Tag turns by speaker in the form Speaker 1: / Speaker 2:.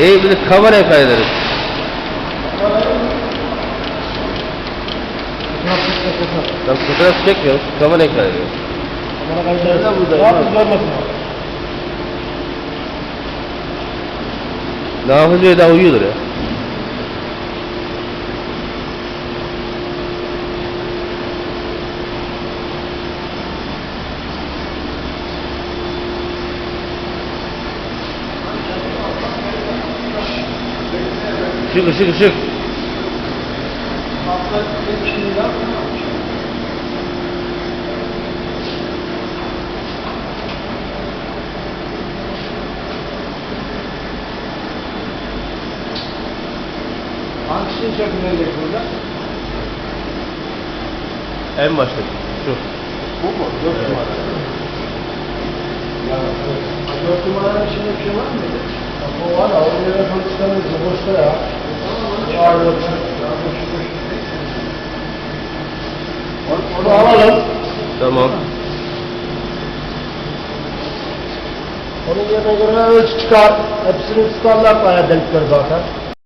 Speaker 1: İyi bir de kameraya kaydederiz. Ben fotoğraf çekmiyorum. Kameraya kaydediyorum.
Speaker 2: Nereden burada? Rahatsız görmesin.
Speaker 1: Nafiz Bey daha uyuyordur ya. Işık ışık ışık.
Speaker 2: Hangisini çekmeyecek burada?
Speaker 1: En başta şu.
Speaker 2: Bu mu? Dört numara. Ya, dört numaranın içinde bir şey var mı? O var ya, o yere polislerimiz boşta ya. Onu alalım.
Speaker 1: Tamam.
Speaker 2: Onun yerine göre ölçü çıkar. Hepsinin standart ayar delikleri zaten.